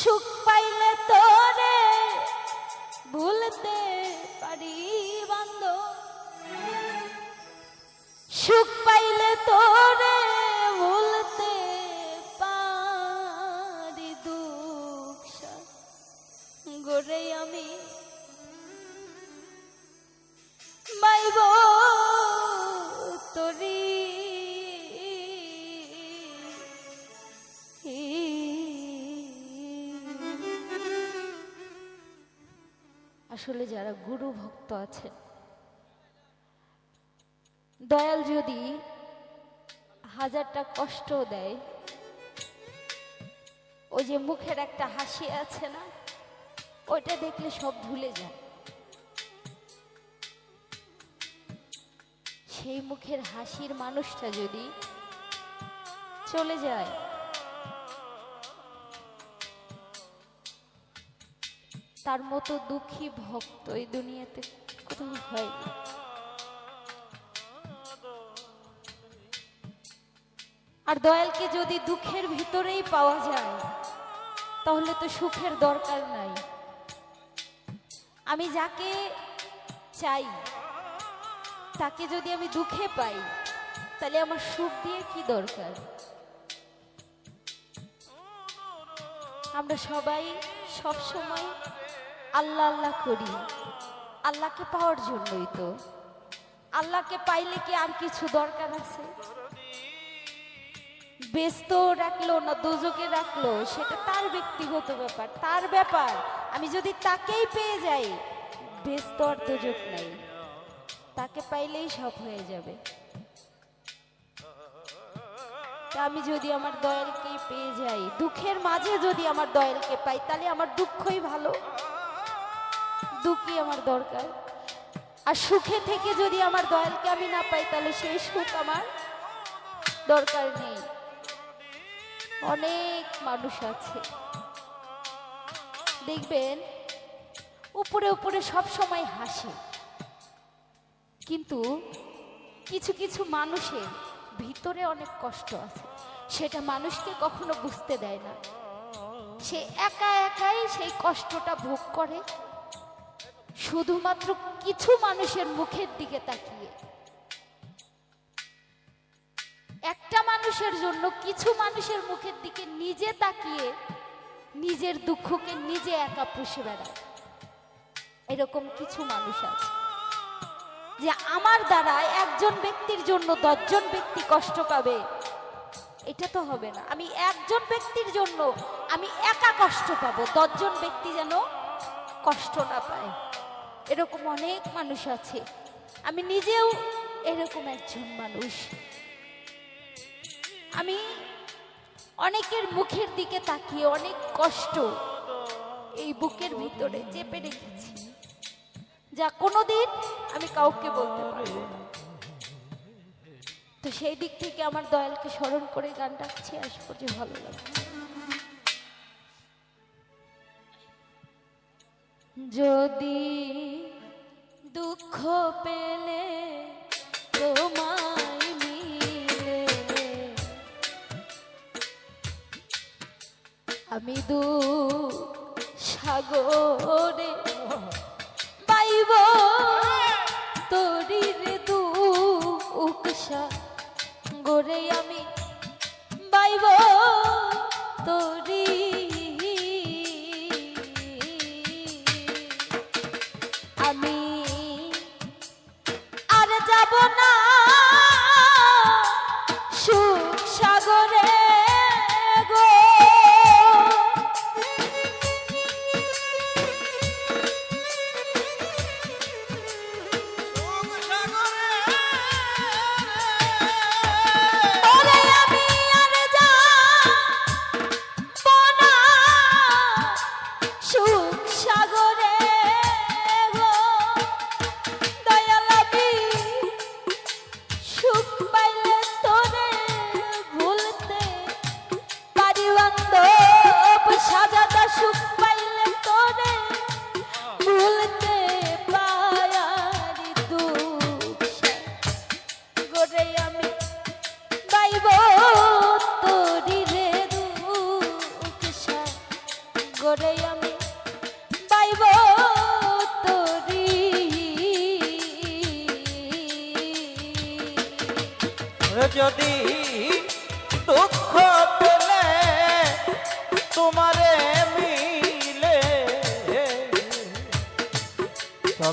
সুখ পাইলে তোরে ভুলতে পারি বান্ধব। সুখ পাইলে তোরে আসলে যারা গুরু ভক্ত আছে দয়াল যদি হাজারটা কষ্ট দেয়, ওই যে মুখের একটা হাসি আছে না, ওইটা দেখলে সব ভুলে যায়। সেই মুখের হাসির মানুষটা যদি চলে যায় তার মতো দুঃখী ভক্ত এই দুনিয়াতে কোথাও হয়। আর দয়ালকে যদি দুঃখের ভিতরেই পাওয়া যায়, তাহলে তো সুখের দরকার নাই আমি যাকে চাই, তাকে যদি আমি দুঃখে পাই, তাহলে আমার সুখ দিয়ে কি দরকার আমরা সবাই সব সময় আল্লাহ আল্লাহ করি। আল্লাহকে পাওয়ার জন্যই তো। আল্লাহকে পাইলে কি আর কিছু দরকার আছে? ব্যস্ত রাখল না, দুজকে রাখল, সেটা তার ব্যক্তিগত ব্যাপার, তার ব্যাপার। আমি যদি তাকেই পেয়ে যাই, ব্যস্ত আর দুজক নাই। তাকে পাইলেই সব হয়ে যাবে। আমি যদি আমার দয়ালকে পেয়ে যাই, দুঃখের মাঝে যদি আমার দয়ালকে পাই, তাহলে আমার দুঃখই ভালো। দুঃখই আমার দরকার। আর সুখে থেকে যদি আমার দয়ালকে আমি না পাই, তাহলে সেই সুখ আমার দরকার নেই। অনেক মানুষ আছে। দেখবেন, উপরে উপরে সব সময় হাসে। কিন্তু কিছু কিছু মানুষের ভিতরে অনেক কষ্ট আছে। সেটা মানুষকে কখনো বুঝতে দেয় না। সে একা একাই সেই কষ্টটা ভোগ করে। শুধুমাত্র কিছু মানুষের মুখের দিকে তাকিয়ে। একটা মানুষের জন্য কিছু মানুষের মুখের দিকে নিজে তাকিয়ে নিজের দুঃখকে নিজে একা পুষে বেড়ায়। এরকম কিছু মানুষ আছে। যে আমার দ্বারা একজন ব্যক্তির জন্য দশজন ব্যক্তি কষ্ট পাবে, এটা তো হবে না। আমি একজন ব্যক্তির জন্য আমি একা কষ্ট পাবো, দশজন ব্যক্তি যেন কষ্ট না পায়। এরকম অনেক মানুষ আছে। আমি নিজেও এরকম একজন মানুষ। আমি অনেকের মুখের দিকে তাকিয়ে অনেক কষ্ট এই বুকের ভিতরে চেপে রেখেছি। যা কোনোদিন আমি কাউকে বলতে পারব না। তো সেই দিক থেকে আমার দয়ালকে স্মরণ করে গান ডাকছি আসব যে ভালো লাগে যদি দুঃখ পেলে তোমায় মিলে, আমি দু সাগরে পাইব। তরির দু উকসা গোরে আমি বাইব। তরি আমি আর যাব না।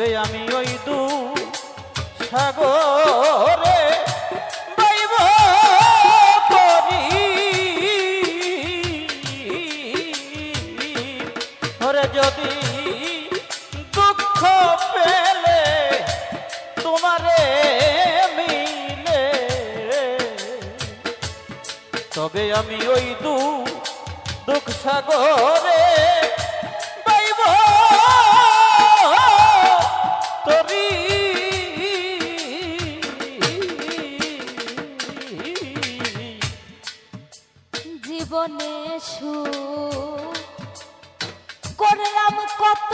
যে আমি ওই দু সাগরে বাইব করি। ওরে যদি দুঃখ পেলে তোমারে মিলে, তবে আমি ওই দু দুঃখ সাগরে জীবনে সু করলাম কত?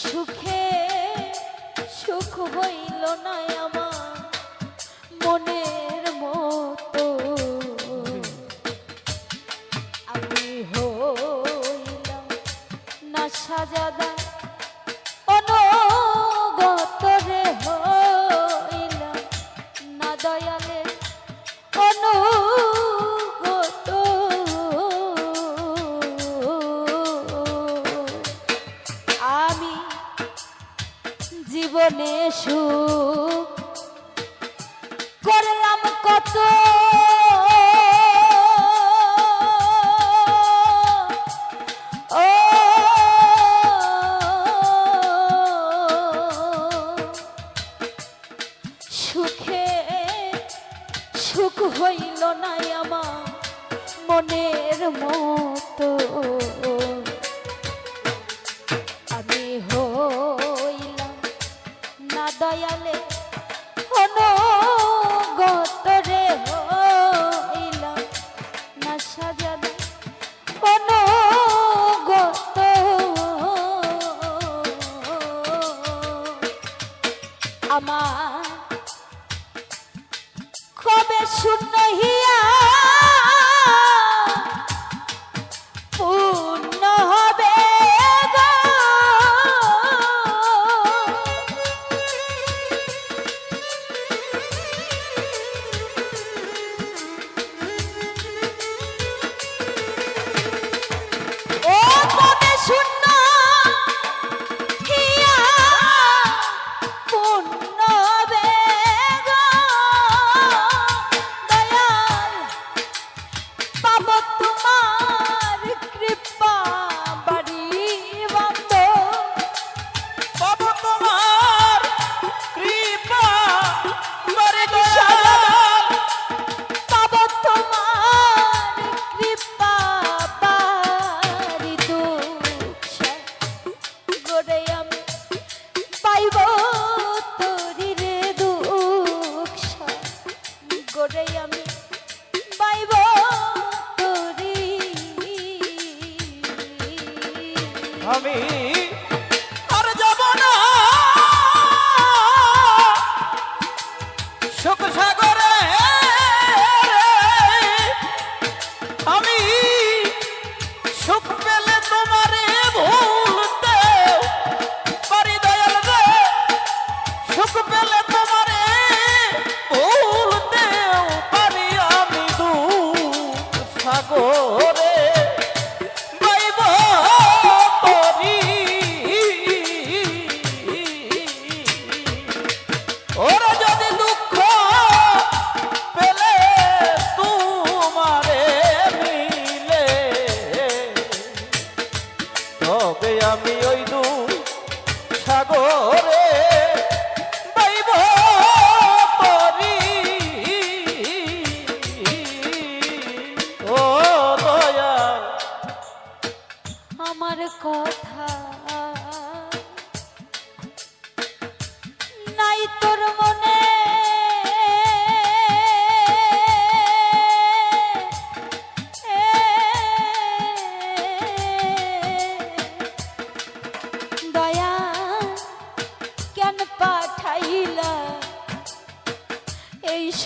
সুখে সুখ হইল না আমার মনে। i'll be Gracias, Dan. মনের মতো। আমি হইলাম না দয়ালে অনগতরে হইলাম না সাজালে অনগত। আমার কত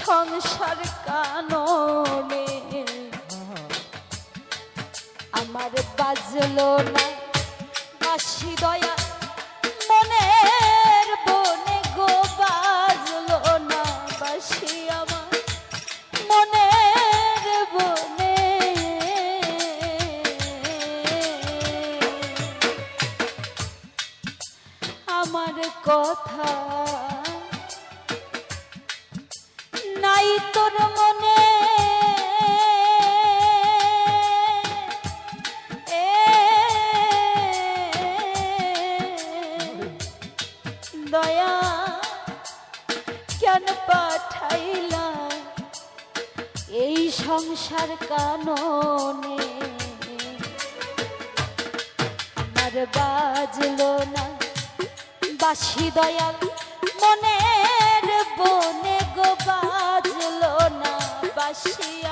সংসার কাননে আমার বাজলো না বাসি দয়া, মনের বনে গো বাজলো না বাসি আমার, মনের বনে। আমার কথা তোর দয়া কেন পাঠাইলা এই সংসার কাননে? আমার বাজলো না বাসি দয়াল মনের বনে গো বাজলো না বাসিয়া